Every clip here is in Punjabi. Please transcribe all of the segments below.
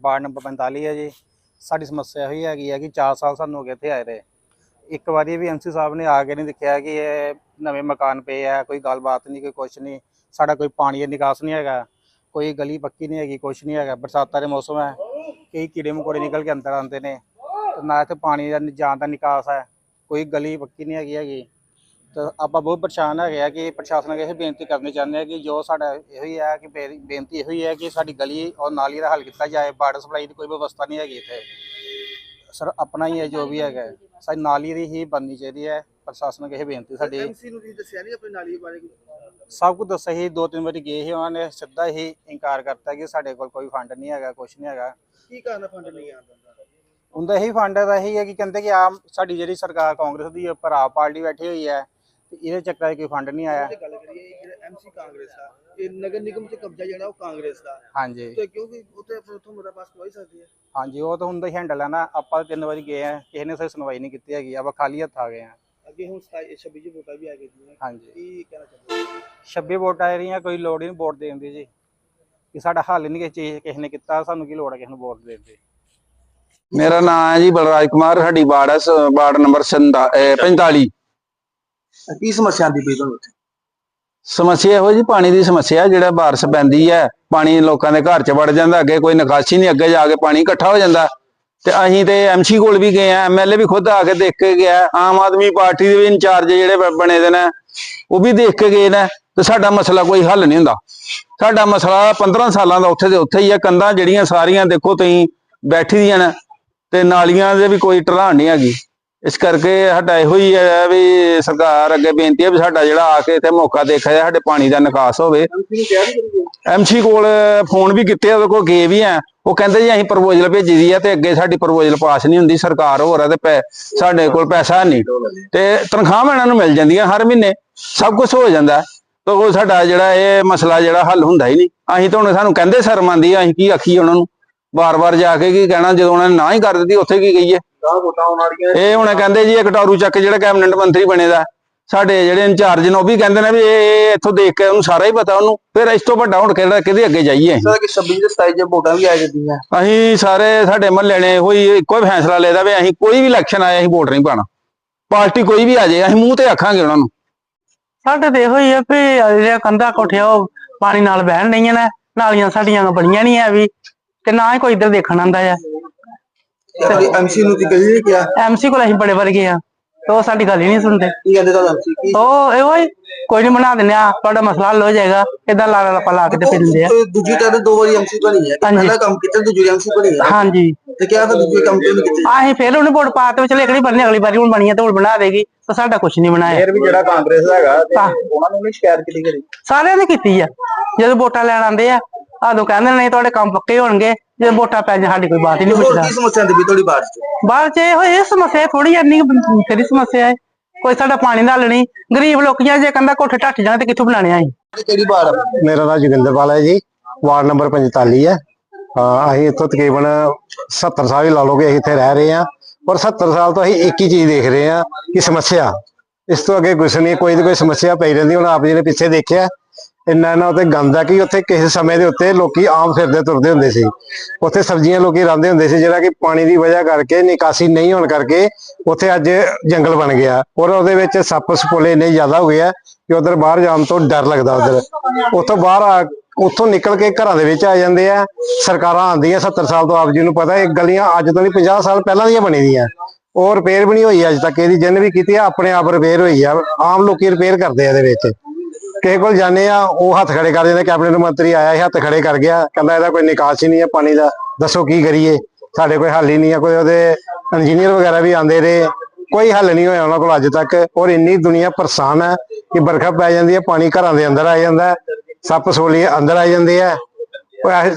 ਵਾਰਡ ਨੰਬਰ 45 ਹੈ ਜੀ। ਸਾਡੀ ਸਮੱਸਿਆ ਹੋਈ ਹੈਗੀ ਹੈ ਕਿ 4 ਸਾਲ ਸਾਨੂੰ ਹੋ ਗਏ ਇੱਥੇ ਆਏ ਰਹੇ। ਇੱਕ ਵਾਰੀ ਵੀ ਐਮਸੀ ਸਾਹਿਬ ਨੇ ਆ ਕੇ ਨਹੀਂ ਦੇਖਿਆ ਕਿ ਇਹ ਨਵੇਂ ਮਕਾਨ ਪਏ ਆ, ਕੋਈ ਗੱਲਬਾਤ ਨਹੀਂ, ਕੋਈ ਕੁਛ ਨਹੀਂ। ਸਾਡਾ ਕੋਈ ਪਾਣੀ ਦਾ ਨਿਕਾਸ ਨਹੀਂ ਹੈਗਾ, ਕੋਈ ਗਲੀ ਪੱਕੀ ਨਹੀਂ ਹੈਗੀ, ਕੁਛ ਨਹੀਂ ਹੈਗਾ। ਬਰਸਾਤਾਂ ਦੇ ਮੌਸਮ ਹੈ, ਕਈ ਕੀੜੇ ਮਕੌੜੇ ਨਿਕਲ ਕੇ ਅੰਦਰ ਆਉਂਦੇ ਨੇ। ਤੇ ਨਾ ਇੱਥੇ ਪਾਣੀ ਦਾ ਜਾਣ ਦਾ ਨਿਕਾਸ ਹੈ, ਕੋਈ ਗਲੀ ਪੱਕੀ ਨਹੀਂ ਹੈਗੀ ਹੈਗੀ। ਤਾਂ ਆਪਾਂ ਬਹੁਤ ਪਰੇਸ਼ਾਨ ਹੈਗੇ ਆ ਕਿ ਪ੍ਰਸ਼ਾਸਨ ਅੱਗੇ ਇਹ ਬੇਨਤੀ ਕਰਨੀ ਚਾਹੁੰਦੇ ਆ ਕਿ ਜੋ ਸਾਡਾ ਇਹੋ ਹੀ ਹੈ ਕਿ ਬੇ- ਬੇਨਤੀ ਇਹੋ ਹੀ ਹੈ ਕਿ ਸਾਡੀ ਗਲੀ ਔਰ ਨਾਲੀ ਦਾ ਹੱਲ ਕੀਤਾ ਜਾਏ ਵਾਟਰ ਸਪਲਾਈ ਦੀ ਕੋਈ ਵਿਵਸਥਾ ਨਹੀਂ ਹੈਗੀ ਇੱਥੇ। ਸਰ ਆਪਣਾ ਹੀ ਹੈ ਜੋ ਵੀ ਹੈਗਾ ਹੈ। ਸਾਡੀ ਨਾਲੀ ਦੀ ਹੀ ਬਣਨੀ ਚਾਹੀਦੀ ਹੈ। ਪ੍ਰਸ਼ਾਸਨ ਅੱਗੇ ਇਹ ਬੇਨਤੀ ਸਾਡੀ ਐਮਸੀ ਨੂੰ ਤੁਸੀਂ ਦੱਸਿਆ ਨਹੀਂ ਆਪਣੀ ਨਾਲੀ ਬਾਰੇ ਸਭ ਕੁਝ ਦੱਸਿਆ ਸੀ। ਦੋ ਤਿੰਨ ਵਾਰੀ ਗਏ ਸੀ ਉਹਨਾਂ ਨੇ। ਸਿੱਧਾ ਹੀ ਇਨਕਾਰ ਕਰਤਾ ਕਿ ਸਾਡੇ ਕੋਲ ਕੋਈ ਫੰਡ ਨਹੀਂ ਹੈਗਾ ਕੁਝ ਨਹੀਂ ਹੈਗਾ। ਕੀ ਕਾਰਨ ਫੰਡ ਨਹੀਂ ਆਉਂਦਾ ਉਹਦਾ ਇਹੀ ਫੰਡ ਦਾ ਇਹੀ ਹੈ ਕਿ ਕਹਿੰਦੇ ਕਿ ਆਮ ਸਾਡੀ ਜਿਹੜੀ ਸਰਕਾਰ ਕਾਂਗਰਸ ਦੀ ਉੱਪਰ ਆਪ ਪਾਰਟੀ ਬੈਠੀ ਹੋਈ ਹੈ। ਤੇ ਇਹਦੇ ਚੱਕਰਾਂ 'ਚ ਕੋਈ ਫੰਡ ਨਹੀਂ ਆਇਆ। ਜੇ ਗੱਲ ਕਰੀਏ ਜਿਹੜਾ ਐਮਸੀ ਕਾਂਗਰਸ ਆ ਇਹ ਨਗਰ ਨਿਗਮ ਤੇ ਕਬਜ਼ਾ ਜਿਹੜਾ ਉਹ ਕਾਂਗਰਸ ਦਾ। ਹੈ। ਹਾਂਜੀ ਤੇ ਕਿਉਂਕਿ ਉੱਥੇ ਫਿਰ ਉੱਥੋਂ ਮੇਰਾ ਪਾਸ ਕੋਈ ਸਕਦੀ ਹੈ? ਹਾਂਜੀ ਉਹ ਤਾਂ ਹੁੰਦਾ ਹੀ ਹੈਂਡਲ ਹੈ ਨਾ ਆਪਾਂ ਤਿੰਨ ਵਾਰੀ ਗਏ ਆ ਕਿਸੇ ਨੇ ਸਾਡੀ ਸੁਣਵਾਈ ਨਹੀਂ ਕੀਤੀ ਹੈਗੀ ਆਪਾਂ ਖਾਲੀ ਹੱਥ ਆ ਗਏ ਆ। ਅੱਗੇ ਹੁਣ 27 26 ਜੀ ਵੋਟਾਂ ਵੀ ਆ ਗਈਆਂ ਹਾਂਜੀ। ਕੀ ਕਹਿਣਾ ਚਾਹੁੰਦੇ ਹੋ? 26 ਵੋਟਾਂ ਆ ਰਹੀਆਂ ਕੋਈ ਲੋੜ ਹੀ ਨਹੀਂ ਵੋਟ ਦੇਣ ਦੀ ਜੀ। ਕਿ ਸਾਡਾ ਹੱਲ ਨਹੀਂ ਕਿਸੇ ਚੀਜ਼ ਕਿਸੇ ਨੇ ਕੀਤਾ ਸਾਨੂੰ ਕੀ ਲੋੜ ਹੈ ਕਿਸੇ ਨੂੰ ਵੋਟ ਦੇਣ ਦੀ। ਮੇਰਾ ਨਾਮ ਹੈ ਜੀ ਬਲਰਾਜ ਕੁਮਾਰ ਸਾਡੀ ਵਾਰਡ ਹੈ ਸ- ਵਾਰਡ ਨੰਬਰ 45 ਕੀ ਸਮੱਸਿਆ ਆਂਦੀ ਪਈ ਤੁਹਾਨੂੰ ਉੱਥੇ? ਸਮੱਸਿਆ ਇਹੋ ਜੀ ਪਾਣੀ ਦੀ ਸਮੱਸਿਆ, ਜਿਹੜਾ ਬਾਰਿਸ਼ ਪੈਂਦੀ ਹੈ, ਪਾਣੀ ਲੋਕਾਂ ਦੇ ਘਰ 'ਚ ਵੜ ਜਾਂਦਾ, ਅੱਗੇ ਕੋਈ ਨਿਕਾਸੀ ਨਹੀਂ, ਅੱਗੇ ਜਾ ਕੇ ਪਾਣੀ ਇਕੱਠਾ ਹੋ ਜਾਂਦਾ। ਤੇ ਅਸੀਂ ਤੇ ਐਮਸੀ ਕੋਲ ਵੀ ਗਏ ਆ ਐਮਐਲਏ ਵੀ ਖੁਦ ਆ ਕੇ ਦੇਖ ਕੇ ਗਿਆ, ਆਮ ਆਦਮੀ ਪਾਰਟੀ ਦੇ ਵੀ ਇੰਚਾਰਜ ਜਿਹੜੇ ਬਣੇ ਦੇ ਨੇ, ਉਹ ਵੀ ਦੇਖ ਕੇ ਗਏ ਨੇ, ਤੇ ਸਾਡਾ ਮਸਲਾ ਕੋਈ ਹੱਲ ਨਹੀਂ ਹੁੰਦਾ। ਸਾਡਾ ਮਸਲਾ 15 ਸਾਲਾਂ ਦਾ ਉੱਥੇ ਦੇ ਉੱਥੇ ਹੀ ਹੈ ਕੰਧਾਂ ਜਿਹੜੀਆਂ ਸਾਰੀਆਂ ਦੇਖੋ ਤੁਸੀਂ ਬੈਠੀ ਦੀਆਂ ਨੇ, ਤੇ ਨਾਲੀਆਂ ਦੇ ਵੀ ਕੋਈ ਢਲਾਣ ਨਹੀਂ ਹੈਗੀ। ਇਸ ਕਰਕੇ ਸਾਡਾ ਇਹੋ ਹੀ ਹੈ ਵੀ ਸਰਕਾਰ ਅੱਗੇ ਬੇਨਤੀ ਹੈ ਵੀ ਸਾਡਾ ਜਿਹੜਾ ਆ ਕੇ ਇੱਥੇ ਮੌਕਾ ਦੇਖਿਆ ਜਾਏ, ਸਾਡੇ ਪਾਣੀ ਦਾ ਨਿਕਾਸ ਹੋਵੇ। ਐਮਸੀ ਨੂੰ ਕੋਲ ਫੋਨ ਵੀ ਕੀਤੇ ਉਹਦੇ ਕੋਲ ਗਏ ਵੀ ਆ। ਉਹ ਕਹਿੰਦੇ ਜੀ ਅਸੀਂ ਪ੍ਰਪੋਜ਼ਲ ਭੇਜੀ ਦੀ ਆ ਤੇ ਅੱਗੇ ਸਾਡੀ ਪ੍ਰਪੋਜ਼ਲ ਪਾਸ ਨਹੀਂ ਹੁੰਦੀ, ਸਰਕਾਰ ਹੋਰ ਆ ਤੇ ਪੈ- ਸਾਡੇ ਕੋਲ ਪੈਸਾ ਨਹੀਂ। ਤੇ ਤਨਖਾਹਾਂ ਇਹਨਾਂ ਨੂੰ ਮਿਲ ਜਾਂਦੀਆਂ ਹਰ ਮਹੀਨੇ, ਸਭ ਕੁਝ ਹੋ ਜਾਂਦਾ। ਤੇ ਉਹ ਸਾਡਾ ਜਿਹੜਾ ਇਹ ਮਸਲਾ ਜਿਹੜਾ ਹੱਲ ਹੁੰਦਾ ਹੀ ਨਹੀਂ। ਅਸੀਂ ਤਾਂ ਹੁਣ ਸਾਨੂੰ ਕਹਿੰਦੇ ਸ਼ਰਮ ਆਉਂਦੀ ਅਸੀਂ ਕੀ ਆਖੀਏ ਉਹਨਾਂ ਨੂੰ? ਵਾਰ-ਵਾਰ ਜਾ ਕੇ ਕੀ ਕਹਿਣਾ, ਜਦੋਂ ਉਹਨਾਂ ਨੇ ਨਾ ਹੀ ਕਰ ਦਿੱਤੀ, ਉੱਥੇ ਕੀ ਕਹੀਏ? ਗਾਹ ਵੋਟਾਂ ਆਉਣ ਵਾਲੀਆਂ ਇਹ ਹੁਣ ਕਹਿੰਦੇ ਜੀ ਇਹ ਕਟਾਰੂ ਚੱਕ ਜਿਹੜਾ ਕੈਬਨਿਟ ਮੰਤਰੀ ਬਣੇ ਦਾ। ਸਾਡੇ ਜਿਹੜੇ ਇੰਚਾਰਜ ਨੇ ਉਹ ਵੀ ਕਹਿੰਦੇ ਨੇ ਵੀ ਇਹ ਇਹ ਇੱਥੋਂ ਦੇਖ ਕੇ ਉਹਨੂੰ ਸਾਰਾ ਹੀ ਪਤਾ ਉਹਨੂੰ। ਫਿਰ ਇਸ ਤੋਂ ਵੱਡਾ ਹੁਣ ਕਿਹੜਾ ਕਿਹਦੇ ਅੱਗੇ ਜਾਈਏ? ਅਸੀਂ? ਸਰ ਕਿ 26 ਤੇ 27 ਜੇ ਵੋਟਾਂ ਵੀ ਆ ਜਾਂਦੀਆਂ। ਅਸੀਂ ਸਾਰੇ ਸਾਡੇ ਮਹੱਲੇ ਨੇ ਹੋਈ ਇੱਕੋ ਹੀ ਫੈਸਲਾ ਲੈਦਾ ਵੀ ਅਸੀਂ ਕੋਈ ਵੀ ਇਲੈਕਸ਼ਨ ਆਏ ਅਸੀਂ ਵੋਟ ਨਹੀਂ ਪਾਣਾ ਪਾਰਟੀ ਕੋਈ ਵੀ ਆ ਜਾਏ ਅਸੀਂ ਮੂੰਹ ਤੇ ਆਖਾਂਗੇ ਉਹਨਾਂ ਨੂੰ। ਸਾਡੇ ਤੇ ਇਹੋ ਹੀ ਆ ਵੀ ਜਿਹੜੀਆਂ ਕੰਧਾਂ ਕੋਠੀਆਂ ਉਹ ਪਾਣੀ ਨਾਲ ਬਹਿਣ ਨਹੀਂ ਨੇ। ਨਾਲੀਆਂ ਸਾਡੀਆਂ ਬਣੀਆਂ ਨਹੀਂ ਹੈ ਵੀ ਤੇ ਨਾ ਹੀ ਕੋਈ ਇੱਧਰ ਦੇਖਣ ਆਂਦਾ ਆ। ਐਮਸੀ ਨੂੰ ਤੇ ਕਹੀ ਨਹੀਂ ਕਿਹਾ ਐਮਸੀ ਕੋਲ ਅਸੀਂ ਬੜੇ ਵਰਗੇ ਆ। ਤੇ ਉਹ ਸਾਡੀ ਗੱਲ ਹੀ ਨਹੀਂ ਸੁਣਦੇ। ਕੀ ਕਹਿੰਦੇ ਤੁਹਾਨੂੰ ਐਮਸੀ ਕੀ? ਉਹ ਇਹੋ ਹੀ ਕੋਈ ਨਹੀਂ ਬਣਾ ਦਿੰਦੇ ਆ ਤੁਹਾਡਾ ਮਸਲਾ ਹੱਲ ਹੋ ਜਾਏਗਾ। ਇਦਾਂ ਲਾ ਲਾ ਲਾ ਕੇ ਤੇ ਫਿਰ ਦਿੰਦੇ ਆ। ਤੇ ਦੂਜੀ ਟਾਈਮ ਦੋ ਵਾਰੀ ਐਮਸੀ ਬਣੀ ਹੈ। ਪਹਿਲਾ ਕੰਮ ਕੀਤਾ ਦੂਜੀ ਐਮਸੀ ਬਣੀ ਹੈ। ਹਾਂਜੀ। ਤੇ ਕਿਹਾ ਫਿਰ ਦੂਜੇ ਕੰਮ ਕਿਉਂ ਨਹੀਂ ਕੀਤੇ? ਅਸੀਂ ਫਿਰ ਉਹਨੇ ਵੋਟ ਪਾ ਤੇ ਚਲੇ ਅਗਲੀ ਵਾਰੀ ਅਗਲੀ ਵਾਰੀ ਹੁਣ ਬਣੀ ਆ ਤੇ ਹੁਣ ਬਣਾ ਦੇਗੀ। ਤਾਂ ਸਾਡਾ ਕੁਝ ਨਹੀਂ ਬਣਾਇਆ। ਵੀ ਜਿਹੜਾ ਕਾਂਗਰਸ ਦਾ ਹੈਗਾ। ਉਹਨਾਂ ਨੂੰ ਨਹੀਂ ਸ਼ਿਕਾਇਤ ਕੀਤੀ ਕਰੀ। ਸਾਰਿਆਂ ਨੇ ਕੀਤੀ ਆ। ਜਦੋਂ ਵੋਟਾਂ ਲੈਣ ਆਉਂਦੇ ਆ ਆਦੋਂ ਕਹਿੰਦੇ ਨੇ ਨਹੀਂ ਤੁਹਾਡੇ ਕੰਮ ਪੱਕੇ ਹੋਣਗੇ। ਜੇ ਵੋਟਾਂ ਪੈ ਜਾਣ ਸਾਡੀ ਕੋਈ ਬਾਤ ਹੀ ਨਹੀਂ ਹੋਰ ਪੁੱਛਦਾ। ਕੀ ਸਮੱਸਿਆ ਆਂਦੀ ਪਈ ਤੁਹਾਡੀ ਬਾਤ ਚ? ਬਾਅਦ ਚ ਇਹ ਇਹ ਸਮੱਸਿਆ ਥੋੜੀ ਇੰਨੀ ਤੇਰੀ ਸਮੱਸਿਆ ਹੈ। ਕੋਈ ਸਾਡਾ ਪਾਣੀ ਦਾ ਹੱਲ ਨਹੀਂ। ਗਰੀਬ ਲੋਕੀਆਂ ਜੇ ਕਹਿੰਦਾ ਕੋਠੇ ਢੱਟ ਜਾਣ ਤੇ ਕਿੱਥੋਂ ਬਣਾਣੇ ਆਈ ਕਿਹੜੀ ਬਾਤ ਆ? ਮੇਰਾ ਨਾਮ ਜੋਗਿੰਦਰਪਾਲ ਹੈ ਜੀ। ਵਾਰਡ ਨੰਬਰ 45 ਹੈ। ਅਸੀਂ ਇੱਥੋਂ ਤਕਰੀਬਨ 70 ਸਾਲ ਹੀ ਲਾ ਲਓਗੇ ਅਸੀਂ ਇੱਥੇ ਰਹਿ ਰਹੇ ਹਾਂ। ਔਰ 70 ਸਾਲ ਤੋਂ ਅਸੀਂ ਇੱਕ ਹੀ ਚੀਜ਼ ਦੇਖ ਰਹੇ ਹਾਂ ਕਿ ਸਮੱਸਿਆ। ਇਸ ਤੋਂ ਅੱਗੇ ਕੁਛ ਨਹੀਂ ਕੋਈ ਨਾ ਕੋਈ ਸਮੱਸਿਆ ਪਈ ਰਹਿੰਦੀ ਹੁਣ ਆਪ ਜੀ ਨੇ ਪਿੱਛੇ ਦੇਖਿਆ। ਇੰਨਾ ਨਾ ਉੱਤੇ ਗੰਦ ਆ ਕਿ ਉੱਥੇ ਕਿਸੇ ਸਮੇਂ ਦੇ ਉੱਤੇ ਲੋਕੀ ਆਮ ਫਿਰਦੇ ਤੁਰਦੇ ਹੁੰਦੇ ਸੀ। ਉੱਥੇ ਸਬਜ਼ੀਆਂ ਲੋਕੀ ਰਾਂਦੇ ਹੁੰਦੇ ਸੀ ਜਿਹੜਾ ਕਿ ਪਾਣੀ ਦੀ ਵਜ੍ਹਾ ਕਰਕੇ, ਨਿਕਾਸੀ ਨਹੀਂ ਹੋਣ ਕਰਕੇ ਉੱਥੇ ਅੱਜ ਜੰਗਲ ਬਣ ਗਿਆ। ਔਰ ਉਹਦੇ ਵਿੱਚ ਸੱਪ ਸਪੋਲੇ ਇੰਨੇ ਜ਼ਿਆਦਾ ਹੋ ਗਏ ਆ ਕਿ ਉਧਰ ਬਾਹਰ ਜਾਣ ਤੋਂ ਡਰ ਲੱਗਦਾ ਉਧਰ। ਉੱਥੋਂ ਬਾਹਰ ਆ, ਉੱਥੋਂ ਨਿਕਲ ਕੇ ਘਰਾਂ ਦੇ ਵਿੱਚ ਆ ਜਾਂਦੇ ਆ। ਸਰਕਾਰਾਂ ਆਉਂਦੀਆਂ 70 ਸਾਲ ਤੋਂ ਆਪ ਜੀ ਨੂੰ ਪਤਾ, ਇਹ ਗਲੀਆਂ ਅੱਜ ਤੋਂ ਨਹੀਂ 50 ਸਾਲ ਪਹਿਲਾਂ ਦੀਆਂ ਬਣੀ ਦੀਆਂ। ਉਹ ਰਿਪੇਅਰ ਵੀ ਨਹੀਂ ਹੋਈ ਅੱਜ ਤੱਕ, ਇਹਦੀ ਜਿੰਨ ਵੀ ਕੀਤੀ ਆ, ਆਪਣੇ ਆਪ ਰਿਪੇਅਰ ਹੋਈ ਆ। ਆਮ ਲੋਕੀ ਰਿਪੇਅਰ ਕਰਦੇ ਆ ਇਹਦੇ ਵਿੱਚ। ਕਿਸੇ ਕੋਲ ਜਾਂਦੇ ਆ, ਉਹ ਹੱਥ ਖੜੇ ਕਰ ਜਾਂਦੇ ਕੈਬਨਿਟ ਮੰਤਰੀ ਆਇਆ ਸੀ, ਹੱਥ ਖੜੇ ਕਰ ਗਿਆ। ਕਹਿੰਦਾ ਇਹਦਾ ਕੋਈ ਨਿਕਾਸ ਹੀ ਨਹੀਂ ਹੈ ਪਾਣੀ ਦਾ। ਦੱਸੋ ਕੀ ਕਰੀਏ? ਸਾਡੇ ਕੋਈ ਹੱਲ ਹੀ ਨਹੀਂ ਹੈ ਕੋਈ ਉਹਦੇ ਇੰਜੀਨੀਅਰ ਵਗੈਰਾ ਵੀ ਆਂਦੇ ਰਹੇ। ਕੋਈ ਹੱਲ ਨਹੀਂ ਹੋਇਆ ਉਹਨਾਂ ਕੋਲ ਅੱਜ ਤੱਕ। ਔਰ ਇੰਨੀ ਦੁਨੀਆ ਪਰੇਸ਼ਾਨ ਹੈ ਕਿ ਬਰਖਾ ਪੈ ਜਾਂਦੀ ਹੈ, ਪਾਣੀ ਘਰਾਂ ਦੇ ਅੰਦਰ ਆ ਜਾਂਦਾ ਸੱਪ ਸੋਲੀ ਅੰਦਰ ਆ ਜਾਂਦੇ ਆ।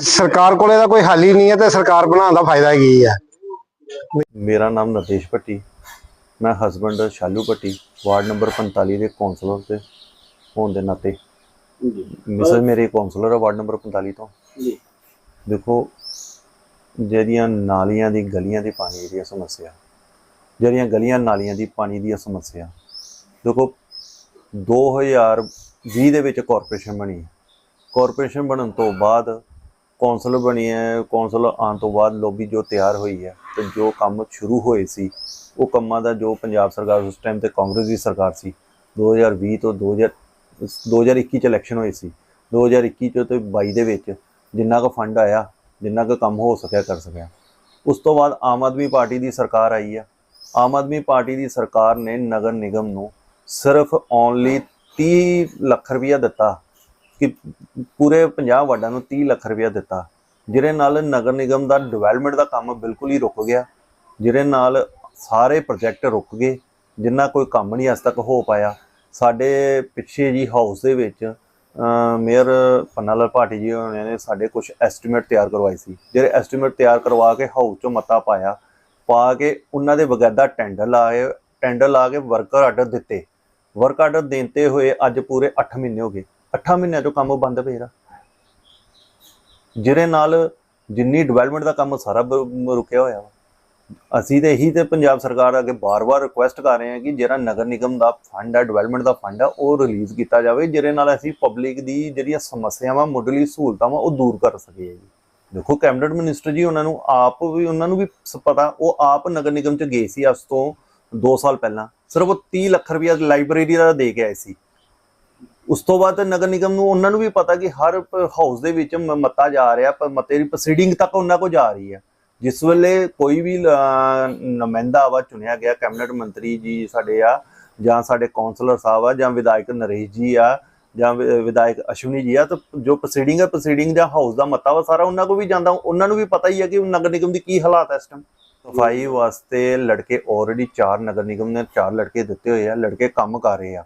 ਸਰਕਾਰ ਕੋਲ ਇਹਦਾ ਕੋਈ ਹੱਲ ਹੀ ਨਹੀਂ ਹੈ ਤੇ ਸਰਕਾਰ ਬਣਾਉਣ ਦਾ ਫਾਇਦਾ ਕੀ ਹੈ? ਮੇਰਾ ਨਾਮ ਨਰਦੇਸ਼ ਭੱਟੀ, ਮੈਂ husband Shalu Bhatti, ward number 45 ਦੇ ਕਾਉਂਸਲਰ ਤੇ ਹੋਣ ਦੇ ਨਾਤੇ। ਮਿਸਰ ਮੇਰੇ ਕਾਉਂਸਲਰ ਆ ਵਾਰਡ ਨੰਬਰ 45 ਤੋਂ। ਜੀ। ਦੇਖੋ ਜਿਹੜੀਆਂ ਨਾਲੀਆਂ ਦੀ ਗਲੀਆਂ ਦੀ ਪਾਣੀ ਦੀ ਸਮੱਸਿਆ ਜਿਹੜੀਆਂ ਗਲੀਆਂ ਨਾਲੀਆਂ ਦੀ ਪਾਣੀ ਦੀ ਸਮੱਸਿਆ ਦੇਖੋ 2020 ਦੇ ਵਿੱਚ ਕਾਰਪੋਰੇਸ਼ਨ ਬਣੀ ਕਾਰਪੋਰੇਸ਼ਨ ਬਣਨ ਤੋਂ ਬਾਅਦ ਕੌਂਸਲ ਬਣੀ ਹੈ ਕੌਂਸਲ ਆਉਣ ਤੋਂ ਬਾਅਦ ਲੋਬੀ ਜੋ ਤਿਆਰ ਹੋਈ ਹੈ ਤੇ ਜੋ ਕੰਮ ਸ਼ੁਰੂ ਹੋਏ ਸੀ ਉਹ ਕੰਮਾਂ ਦਾ ਜੋ ਪੰਜਾਬ ਸਰਕਾਰ ਉਸ ਟਾਈਮ ਤੇ ਕਾਂਗਰਸ ਦੀ ਸਰਕਾਰ ਸੀ 2020 ਤੋਂ 2000 2021 ਚ ਇਲੈਕਸ਼ਨ ਹੋਈ ਸੀ। 2021 ਚ ਤੇ 22 ਦੇ ਵਿੱਚ ਜਿੰਨਾ ਕੁ ਫੰਡ ਆਇਆ, ਜਿੰਨਾ ਕੁ ਕੰਮ ਹੋ ਸਕਿਆ, ਕਰ ਸਕਿਆ। ਉਸ ਤੋਂ ਬਾਅਦ ਆਮ ਆਦਮੀ ਪਾਰਟੀ ਦੀ ਸਰਕਾਰ ਆਈ ਹੈ ਆਮ ਆਦਮੀ ਪਾਰਟੀ ਦੀ ਸਰਕਾਰ ਨੇ ਨਗਰ ਨਿਗਮ ਨੂੰ ਸਿਰਫ ਓਨਲੀ 30 ਲੱਖ ਰੁਪਇਆ ਦਿੱਤਾ ਕਿ ਪੂਰੇ ਪੰਜਾਬ ਵਾਰਡਾਂ ਨੂੰ 30 ਲੱਖ ਰੁਪਇਆ ਦਿੱਤਾ, ਜਿਹਦੇ ਨਾਲ ਨਗਰ ਨਿਗਮ ਦਾ ਡਿਵੈਲਪਮੈਂਟ ਦਾ ਕੰਮ ਬਿਲਕੁਲ ਹੀ ਰੁਕ ਗਿਆ, ਜਿਹਦੇ ਨਾਲ ਸਾਰੇ ਪ੍ਰੋਜੈਕਟ ਰੁਕ ਗਏ, ਜਿੰਨਾ ਕੋਈ ਕੰਮ ਨਹੀਂ ਅਜ ਤੱਕ ਹੋ ਪਾਇਆ। ਸਾਡੇ ਪਿੱਛੇ ਜੀ ਹਾਊਸ ਦੇ ਵਿੱਚ ਮੇਅਰ ਪੰਨਾ ਲਾਲ ਭਾਟੀ ਜੀ ਉਹਨਾਂ ਨੇ ਸਾਡੇ ਕੁਝ ਐਸਟੀਮੇਟ ਤਿਆਰ ਕਰਵਾਏ ਸੀ। ਜਿਹੜੇ ਐਸਟੀਮੇਟ ਤਿਆਰ ਕਰਵਾ ਕੇ ਹਾਊਸ 'ਚੋਂ ਮਤਾ ਪਾਇਆ, ਪਾ ਕੇ ਉਹਨਾਂ ਦੇ ਬਗੈਦਾ ਟੈਂਡਰ ਲਾਏ ਟੈਂਡਰ ਲਾ ਕੇ ਵਰਕਰ ਆਰਡਰ ਦਿੱਤੇ। ਵਰਕ ਆਰਡਰ ਦੇਂਤੇ ਹੋਏ ਅੱਜ ਪੂਰੇ 8 ਮਹੀਨੇ ਹੋ ਗਏ। 8 ਮਹੀਨਿਆਂ ਤੋਂ ਕੰਮ ਬੰਦ ਪਿਆ ਜਿਹਦੇ ਨਾਲ ਜਿੰਨੀ ਡਿਵੈਲਪਮੈਂਟ ਦਾ ਕੰਮ ਸਾਰਾ ਰੁਕਿਆ ਹੋਇਆ ਵਾ। ਅਸੀਂ ਤੇ ਇਹੀ ਤੇ ਪੰਜਾਬ ਸਰਕਾਰ ਅੱਗੇ ਬਾਰ-ਬਾਰ ਰਿਕੁਐਸਟ ਕਰ ਰਹੇ ਹਾਂ ਕਿ ਜਿਹੜਾ ਨਗਰ ਨਿਗਮ ਦਾ ਫੰਡ ਹੈ ਡਿਵੈਲਪਮੈਂਟ ਦਾ ਫੰਡ ਹੈ, ਉਹ ਰਿਲੀਜ਼ ਕੀਤਾ ਜਾਵੇ, ਜਿਹਦੇ ਨਾਲ ਅਸੀਂ ਪਬਲਿਕ ਦੀ ਜਿਹੜੀਆਂ ਸਮੱਸਿਆਵਾਂ, ਮੁੱਢਲੀ ਸਹੂਲਤਾਂ ਵਾ ਉਹ ਦੂਰ ਕਰ ਸਕੀਏ ਜੀ। ਦੇਖੋ ਕੈਬਨਿਟ ਮਿਨਿਸਟਰ ਜੀ ਉਹਨਾਂ ਨੂੰ ਆਪ ਵੀ, ਉਹਨਾਂ ਨੂੰ ਵੀ ਸ- ਪਤਾ, ਉਹ ਆਪ ਨਗਰ ਨਿਗਮ ਚ ਗਏ ਸੀ ਅੱਜ ਤੋਂ 2 ਸਾਲ ਪਹਿਲਾਂ। ਸਿਰਫ ਉਹ 30 ਲੱਖ ਰੁਪਇਆ ਲਾਇਬ੍ਰੇਰੀ ਦਾ ਦੇ ਕੇ ਆਏ ਸੀ। ਉਸ ਤੋਂ ਬਾਅਦ ਨਗਰ ਨਿਗਮ ਨੂੰ ਉਹਨਾਂ ਨੂੰ ਵੀ ਪਤਾ ਕਿ ਹਰ ਹਾਊਸ ਦੇ ਵਿੱਚ ਮ- ਮਤਾ ਜਾ ਰਿਹਾ ਪਰ ਮਤੇ ਦੀ ਪ੍ਰੋਸੀਡਿੰਗ ਤੱਕ ਉਹਨਾਂ ਕੋ ਜਾ ਰਹੀ ਹੈ। ਜਿਸ ਵੇਲੇ ਕੋਈ ਵੀ ਨੁਮਾਇੰਦਾ ਵਾ ਚੁਣਿਆ ਗਿਆ, ਕੈਬਨਿਟ ਮੰਤਰੀ ਜੀ ਸਾਡੇ ਆ, ਜਾਂ ਸਾਡੇ ਕਾਉਂਸਲਰ ਸਾਹਿਬ ਆ, ਜਾਂ ਵਿਧਾਇਕ ਨਰੇਸ਼ ਜੀ ਆ, ਜਾਂ ਵਿਧਾਇਕ ਅਸ਼ਵਨੀ ਜੀ ਆ, ਤਾਂ ਜੋ ਪ੍ਰੋਸੀਡਿੰਗ ਹੈ ਪ੍ਰੋਸੀਡਿੰਗ ਦਾ ਹਾਊਸ ਦਾ ਮਤਾ ਵਾ, ਸਾਰਾ ਉਹਨਾਂ ਕੋ ਵੀ ਜਾਂਦਾ। ਉਹਨਾਂ ਨੂੰ ਵੀ ਪਤਾ ਹੀ ਹੈ ਕਿ ਨਗਰ ਨਿਗਮ ਦੀ ਕੀ ਹਾਲਾਤ ਹੈ ਇਸ ਟਾਈਮ ਸਫ਼ਾਈ ਵਾਸਤੇ ਲੜਕੇ ਆਲਰੇਡੀ ਚਾਰ ਨਗਰ ਨਿਗਮ ਨੇ ਚਾਰ ਲੜਕੇ ਦਿੱਤੇ ਹੋਏ ਆ, ਲੜਕੇ ਕੰਮ ਕਰ ਰਹੇ ਆ।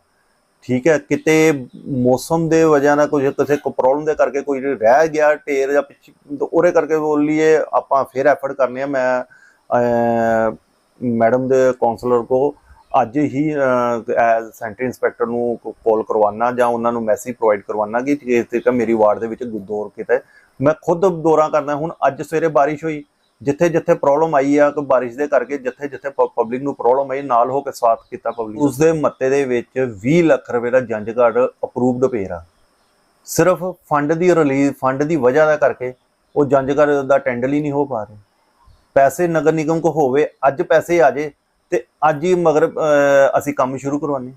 ਠੀਕ ਹੈ, ਕਿਤੇ ਮੌਸਮ ਦੇ ਵਜ੍ਹਾ ਨਾਲ ਕੁਝ ਕਿਸੇ ਕੋ ਪ੍ਰੋਬਲਮ ਦੇ ਕਰਕੇ ਕੋਈ ਰਹਿ ਗਿਆ ਢੇਰ ਜਾਂ ਪਿੱਛੇ ਉਹਦੇ ਕਰਕੇ ਬੋਲੀਏ ਆਪਾਂ ਫਿਰ ਐਫਰਟ ਕਰਨੇ ਆ ਮੈਂ ਮੈਡਮ ਦੇ ਕਾਉਂਸਲਰ ਕੋ ਅੱਜ ਹੀ ਐਜ਼ ਸੈਂਟਰ ਇੰਸਪੈਕਟਰ ਨੂੰ ਕਾਲ ਕਰਵਾਉਣਾ ਜਾਂ ਉਹਨਾਂ ਨੂੰ ਮੈਸੇਜ ਪ੍ਰੋਵਾਈਡ ਕਰਵਾਉਣਾ ਕਿ ਇਸ ਤਰੀਕਾ ਮੇਰੀ ਵਾਰਡ ਦੇ ਵਿੱਚ ਦੌਰ ਕਿਤੇ। ਮੈਂ ਖੁਦ ਦੌਰਾ ਕਰਦਾ, ਹੁਣ ਅੱਜ ਸਵੇਰੇ ਬਾਰਿਸ਼ ਹੋਈ। ਜਿੱਥੇ ਜਿੱਥੇ ਪ੍ਰੋਬਲਮ ਆਈ ਆ ਕਿ ਬਾਰਿਸ਼ ਦੇ ਕਰਕੇ ਜਿੱਥੇ ਜਿੱਥੇ ਪਬਲਿਕ ਨੂੰ ਪ੍ਰੋਬਲਮ ਆਈ, ਨਾਲ ਹੋ ਕੇ ਸਾਥ ਕੀਤਾ ਪਬਲਿਕ ਉਸ ਦੇ ਮੱਤੇ ਦੇ ਵਿੱਚ 20 ਲੱਖ ਰੁਪਏ ਦਾ ਜੰਜ ਕਾਰਡ ਅਪਰੂਵਡ ਪੇਰਾ ਸਿਰਫ ਫੰਡ ਦੀ ਰਿਲੀਜ਼ ਫੰਡ ਦੀ ਵਜ੍ਹਾ ਦਾ ਕਰਕੇ ਉਹ ਜੰਜ ਕਾਰਡ ਦਾ ਟੈਂਡਰ ਹੀ ਨਹੀਂ ਹੋ ਪਾ ਰਿਹਾ। ਪੈਸੇ ਨਗਰ ਨਿਗਮ ਕੋ ਹੋਵੇ, ਅੱਜ ਪੈਸੇ ਆ ਜੇ, ਤੇ ਅੱਜ ਹੀ ਮਗਰ ਅਸੀਂ ਕੰਮ ਸ਼ੁਰੂ ਕਰਵਾਨੇ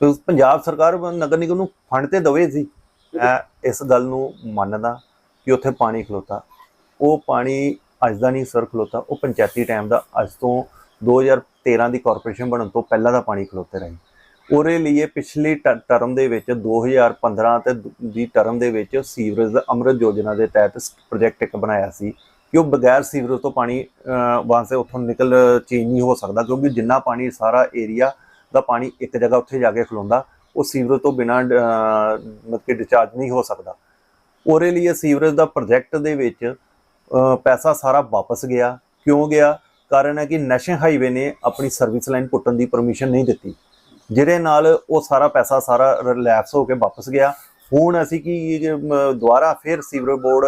ਤੇ ਪੰਜਾਬ ਸਰਕਾਰ ਨਗਰ ਨਿਗਮ ਨੂੰ ਫੰਡ ਤੇ ਦਵੇ ਸੀ। ਮੈਂ ਇਸ ਗੱਲ ਨੂੰ ਮੰਨਦਾ ਕਿ ਉੱਥੇ ਪਾਣੀ ਖਲੋਤਾ। ਉਹ ਪਾਣੀ ਅੱਜ ਦਾ ਨਹੀਂ ਸਰ ਖਲੋਤਾ ਉਹ ਪੰਚਾਇਤੀ ਟਾਈਮ ਦਾ ਅੱਜ ਤੋਂ 2013 ਦੀ ਕਾਰਪੋਰੇਸ਼ਨ ਬਣਨ ਤੋਂ ਪਹਿਲਾਂ ਦਾ ਪਾਣੀ ਖਲੋਤੇ ਰਹੇ। ਉਹਦੇ ਲਈ ਪਿਛਲੀ ਟ- ਟਰਮ ਦੇ ਵਿੱਚ 2015 ਤੇ ਦ- ਦੀ ਟਰਮ ਦੇ ਵਿੱਚ ਸੀਵਰੇਜ ਦਾ ਅੰਮ੍ਰਿਤ ਯੋਜਨਾ ਦੇ ਤਹਿਤ ਪ੍ਰੋਜੈਕਟ ਇੱਕ ਬਣਾਇਆ ਸੀ ਕਿ ਉਹ ਬਗੈਰ ਸੀਵਰੇਜ ਤੋਂ ਪਾਣੀ ਅਹ, ਵਾਂਸੇ ਉੱਥੋਂ ਨਿਕਲ ਚੇਂਜ ਨਹੀਂ ਹੋ ਸਕਦਾ ਕਿਉਂਕਿ ਜਿੰਨਾ ਪਾਣੀ ਸਾਰਾ ਏਰੀਆ ਦਾ ਪਾਣੀ ਇੱਕ ਜਗ੍ਹਾ ਉੱਥੇ ਜਾ ਕੇ ਖਲੋਂਦਾ ਉਹ ਸੀਵਰੇਜ ਤੋਂ ਬਿਨਾਂ ਮਤਲਬ ਕਿ ਡਿਸਚਾਰਜ ਨਹੀਂ ਹੋ ਸਕਦਾ। ਉਹਦੇ ਲਈ ਸੀਵਰੇਜ ਦਾ ਪ੍ਰੋਜੈਕਟ ਦੇ ਵਿੱਚ ਪੈਸਾ ਸਾਰਾ ਵਾਪਸ ਗਿਆ। ਕਿਉਂ ਗਿਆ? ਕਾਰਨ ਹੈ ਕਿ ਨੈਸ਼ਨਲ ਹਾਈਵੇ ਨੇ ਆਪਣੀ ਸਰਵਿਸ ਲਾਈਨ ਪੁੱਟਣ ਦੀ ਪਰਮਿਸ਼ਨ ਨਹੀਂ ਦਿੱਤੀ। ਜਿਹਦੇ ਨਾਲ ਉਹ ਸਾਰਾ ਪੈਸਾ ਸਾਰਾ ਰਿਲੈਪਸ ਹੋ ਕੇ ਵਾਪਸ ਗਿਆ। ਹੁਣ ਅਸੀਂ ਕੀ ਦੁਬਾਰਾ ਫਿਰ ਸੀਵਰ ਬੋਰਡ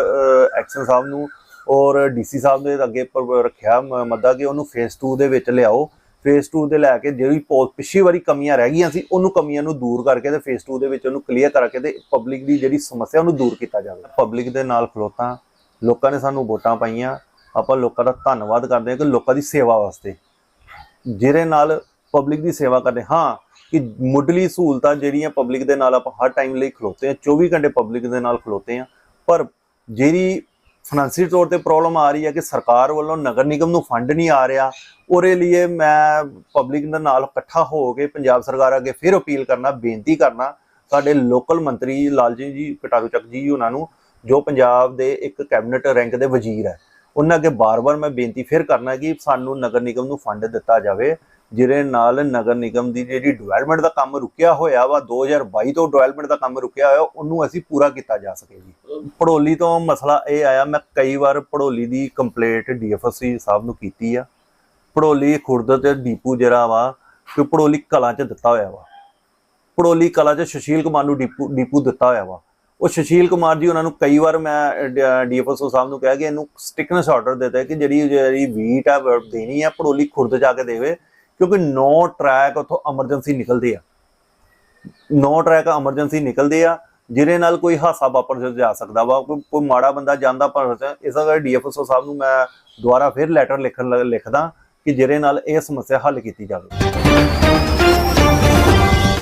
ਐਕਸ਼ਨ ਸਾਹਿਬ ਨੂੰ ਔਰ ਡੀਸੀ ਸਾਹਿਬ ਦੇ ਅੱਗੇ ਰੱਖਿਆ ਮ- ਮੱਦਾ ਕਿ ਉਹਨੂੰ ਫੇਸ 2 ਦੇ ਵਿੱਚ ਲਿਆਓ। ਫੇਸ 2 ਦੇ ਲੈ ਕੇ ਜਿਹੜੀ ਪੋ- ਪਿਛਲੀ ਵਾਰੀ ਕਮੀਆਂ ਰਹਿ ਗਈਆਂ ਸੀ, ਉਹਨੂੰ ਕਮੀਆਂ ਨੂੰ ਦੂਰ ਕਰਕੇ ਤੇ ਫੇਸ 2 ਦੇ ਵਿੱਚ ਉਹਨੂੰ ਕਲੀਅਰ ਕਰਕੇ ਤੇ ਪਬਲਿਕ ਦੀ ਜਿਹੜੀ ਸਮੱਸਿਆ ਉਹਨੂੰ ਦੂਰ ਕੀਤਾ ਜਾਵੇ। ਪਬਲਿਕ ਦੇ ਨਾਲ ਖਲੋਤਾ। ਲੋਕਾਂ ਨੇ ਸਾਨੂੰ ਵੋਟਾਂ ਪਾਈਆਂ, ਆਪਾਂ ਲੋਕਾਂ ਦਾ ਧੰਨਵਾਦ ਕਰਦੇ ਹਾਂ ਕਿ ਲੋਕਾਂ ਦੀ ਸੇਵਾ ਵਾਸਤੇ। ਜਿਹਦੇ ਨਾਲ ਪਬਲਿਕ ਦੀ ਸੇਵਾ ਕਰਦੇ। ਹਾਂ, ਕਿ ਮੁੱਢਲੀ ਸਹੂਲਤਾਂ ਜਿਹੜੀਆਂ ਪਬਲਿਕ ਦੇ ਨਾਲ ਆਪਾਂ ਹਰ ਟਾਈਮ ਲਈ ਖਲੋਤੇ ਹਾਂ 24 ਘੰਟੇ ਪਬਲਿਕ ਦੇ ਨਾਲ ਖਲੋਤੇ ਹਾਂ। ਪਰ ਜਿਹੜੀ ਫਾਈਨੈਂਸ਼ੀਅਲ ਤੌਰ ਤੇ ਪ੍ਰੋਬਲਮ ਆ ਰਹੀ ਹੈ ਕਿ ਸਰਕਾਰ ਵੱਲੋਂ ਨਗਰ ਨਿਗਮ ਨੂੰ ਫੰਡ ਨਹੀਂ ਆ ਰਿਹਾ, ਉਹਦੇ ਲਈ ਮੈਂ ਪਬਲਿਕ ਦੇ ਨਾਲ ਇਕੱਠਾ ਹੋ ਕੇ ਪੰਜਾਬ ਸਰਕਾਰ ਅੱਗੇ ਫਿਰ ਅਪੀਲ ਕਰਨਾ, ਬੇਨਤੀ ਕਰਨਾ। ਸਾਡੇ ਲੋਕਲ ਮੰਤਰੀ ਲਾਲਜੀ ਜੀ, ਕਟਾਰੂ ਚੱਕ ਜੀ ਉਹਨਾਂ ਨੂੰ ਜੋ ਪੰਜਾਬ ਦੇ ਇੱਕ ਕੈਬਨਿਟ ਰੈਂਕ ਦੇ ਵਜ਼ੀਰ ਹੈ, ਉਹਨਾਂ ਅੱਗੇ ਬਾਰ-ਬਾਰ ਮੈਂ ਬੇਨਤੀ ਫਿਰ ਕਰਨਾ ਕਿ ਸਾਨੂੰ ਨਗਰ ਨਿਗਮ ਨੂੰ ਫੰਡ ਦਿੱਤਾ ਜਾਵੇ, ਜਿਹਦੇ ਨਾਲ ਨਗਰ ਨਿਗਮ ਦੀ ਜਿਹੜੀ ਡਿਵੈਲਪਮੈਂਟ ਦਾ ਕੰਮ ਰੁਕਿਆ ਹੋਇਆ ਵਾ 2022 ਤੋਂ ਡਿਵੈਲਪਮੈਂਟ ਦਾ ਕੰਮ ਰੁਕਿਆ ਹੋਇਆ, ਉਹਨੂੰ ਅਸੀਂ ਪੂਰਾ ਕੀਤਾ ਜਾ ਸਕੇ ਜੀ। ਪੜੋਲੀ ਤੋਂ ਮਸਲਾ ਇਹ ਆਇਆ, ਮੈਂ ਕਈ ਵਾਰ ਪੜੋਲੀ ਦੀ ਕੰਪਲੇਂਟ ਡੀਐਫਐਸਸੀ ਸਾਹਿਬ ਨੂੰ ਕੀਤੀ ਆ। ਪੜੋਲੀ ਖੁਰਦ ਤੇ ਡੀਪੂ ਜਿਹੜਾ ਵਾ, ਕਿ ਪੜੋਲੀ ਕਲਾਂ 'ਚ ਦਿੱਤਾ ਹੋਇਆ ਵਾ। ਪੜੋਲੀ ਕਲਾਂ 'ਚ ਸੁਸ਼ੀਲ ਕੁਮਾਰ ਨੂੰ ਡੀਪੂ ਡੀਪੂ ਦਿੱਤਾ ਹੋਇਆ ਵਾ। ਉਹ ਸੁਸ਼ੀਲ ਕੁਮਾਰ ਜੀ, ਉਹਨਾਂ ਨੂੰ ਕਈ ਵਾਰ ਮੈਂ ਡੀਐਫਐਸਓ ਸਾਹਿਬ ਨੂੰ ਕਿਹਾ ਕਿ ਇਹਨੂੰ ਸਟਿਕਨੈਸ ਆਰਡਰ ਦੇ ਦੇ ਕਿ ਜਿਹੜੀ ਜਿਹੜੀ ਵੀਟ ਆ ਦੇਣੀ ਆ, ਪੜੋਲੀ ਖੁਰਦ ਜਾ ਕੇ ਦੇਵੇ, ਕਿਉਂਕਿ ਨੌ ਟਰੈਕ ਉਥੋਂ ਐਮਰਜੈਂਸੀ ਨਿਕਲਦੇ ਆ। ਨੌ ਟਰੈਕ ਐਮਰਜੈਂਸੀ ਨਿਕਲਦੇ ਆ, ਜਿਹਦੇ ਨਾਲ ਕੋਈ ਹਾਸਾ ਵਾਪਰ ਜਾ ਸਕਦਾ ਵਾ, ਕੋਈ ਮਾੜਾ ਬੰਦਾ ਜਾਂਦਾ ਪਰ ਇਸ ਕਰਕੇ ਡੀਐਫਐਸਓ ਸਾਹਿਬ ਨੂੰ ਮੈਂ ਦੁਬਾਰਾ ਫਿਰ ਲੈਟਰ ਲਿਖਣ ਲ- ਲਿਖਦਾ ਕਿ ਜਿਹਦੇ ਨਾਲ ਇਹ ਸਮੱਸਿਆ ਹੱਲ ਕੀਤੀ ਜਾਵੇ।